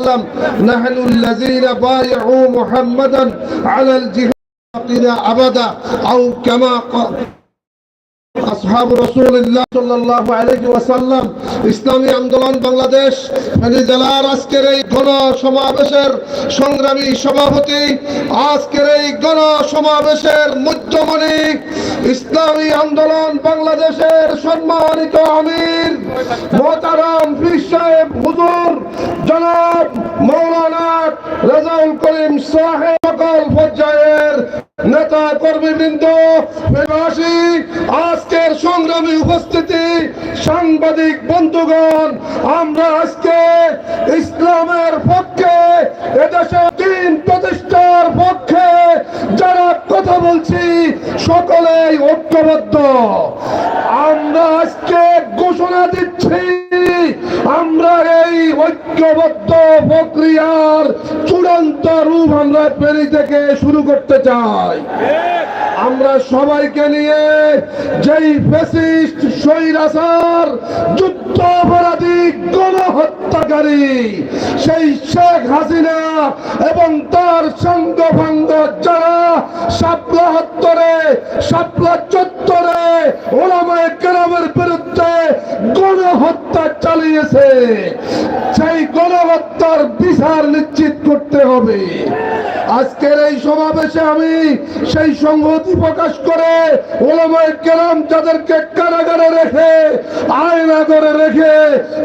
وسلم نحن الذين بايعوا محمدا على الجهاد أبدا أو كما قال আসহাব রসুল্লাহ সাল্লাহ আলাইহি ওয়াসাল্লাম ইসলামী আন্দোলন বাংলাদেশ ফেনী জেলার আজকের এই গণ সমাবেশের সংগ্রামী সভাপতি আজকের এই গণ সমাবেশের মুখ্যমণি ইসলামী আন্দোলন বাংলাদেশের সম্মানিত আমির, মোহতারাম পীর সাহেব হুজুর জনাব মৌলানা রেজাউল করিম সাহেব সকল পর্যায়ের নেতা কর্মীবৃন্দ, প্রবাসী, আজকের সংগ্রামী উপস্থিতি, সাংবাদিক বন্ধুগণ, আমরা আজকে ইসলামের পক্ষে এদেশে তিন প্রতিষ্ঠার পক্ষে যারা কথা বলছি সকলেই ঐক্যবদ্ধ। আমরা আজকে ঘোষণা দিচ্ছি, আমরা এই ঐক্যবদ্ধ প্রক্রিয়ার চূড়ান্ত রূপ আমরা পেরি থেকে শুরু করতে চাই। আমরা সবাইকে নিয়ে যেই ফেসিস্ট স্বৈরাচার যুদ্ধ অপরাধী গণহত্যাকারী, সেই শেখ হাসিনা এবং তার সঙ্গভঙ্গ যারা গণহত্যা চালিয়েছে। সেই গণহত্যার বিচার নিশ্চিত করতে হবে। আজকের এই সমাবেশে আমি সেই সংহতি প্রকাশ করে ওলামায় কেরাম যাদেরকে কারাগারে রেখে আয়না করে রেখে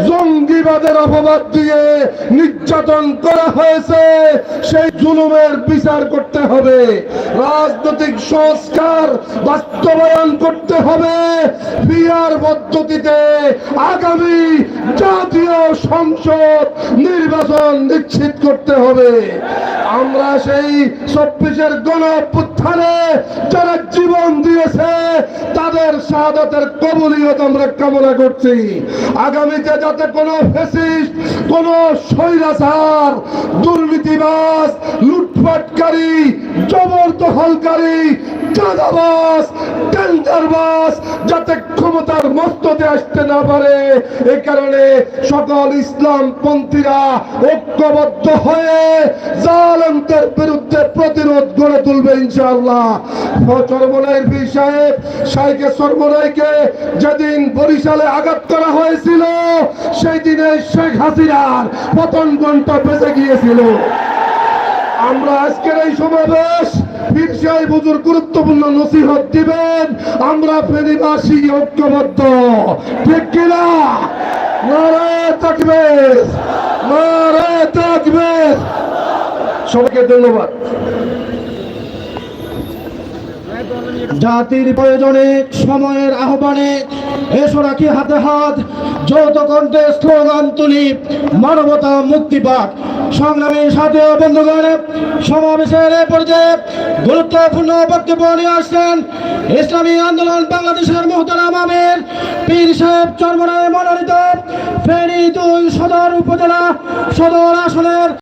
জঙ্গিবাদের অপবাদ দিয়ে নির্যাতন করা হয়েছে, সেই জুলুমের বিচার করতে হবে। রাজনৈতিক সংস্কার বাস্তবায়ন করতে হবে। বিয়ার পদ্ধতিতে আগামী জাতীয় সংসদ নির্বাচন নিশ্চিত করতে হবে। আমরা সেই চব্বিশের গণ অভ্যুত্থানে যারা জীবন দিয়েছে, তাদের শাহাদাতের কবুলিয়ত আমরা কামনা করছি। আগামীতে যাতে কোনো ফেসিস্ট কোনো স্বৈরাচার, দুর্নীতিবাজ, লুটপাটকারী জবরদখলকারী চাঁদাবাজ, টেন্ডারবাজ, যাতে ক্ষমতার মস্ততে আসতে না পারে। এই কারণে সকল ইসলাম পন্থীরা ঐক্যবদ্ধ হয়ে জালেমদের বিরুদ্ধে প্রতিরোধ গড়ে তুলবে ইনশাআল্লাহ। চরমনাইর বীর সাহেব শাইকে সরমনাইকে যেদিন বরিশালে আঘাত করা হয়েছিল, সেই দিনে শেখ হাসিনার পতন ঘণ্টা বেঁচে গিয়েছিল। আমরা আজকের এই সমাবেশ পীর সাহেব হুজুর গুরুত্বপূর্ণ নসিহত দিবেন। আমরা ফেনীবাসী ঐক্যবদ্ধ। ঠিক কিনা? নারায় থাকবে থাকবে সবাইকে ধন্যবাদ। জাতির প্রয়োজনে, সময়ের আহ্বানে এসো রাখি হাতে হাত। যৌথ কণ্ঠে স্লোগান তুলি, মানবতা মুক্তি পাক। সংগ্রামী সাথে বন্ধুগণ, সমাবেশের পর্যায়ে গুরুত্বপূর্ণ বক্তব্য নিয়ে আসছেন ইসলামী আন্দোলন বাংলাদেশের মোহতারাম আমির পীর সাহেব চর্মনায় মনোনীত ফেনী দুই সদর উপজেলা সদর আসনের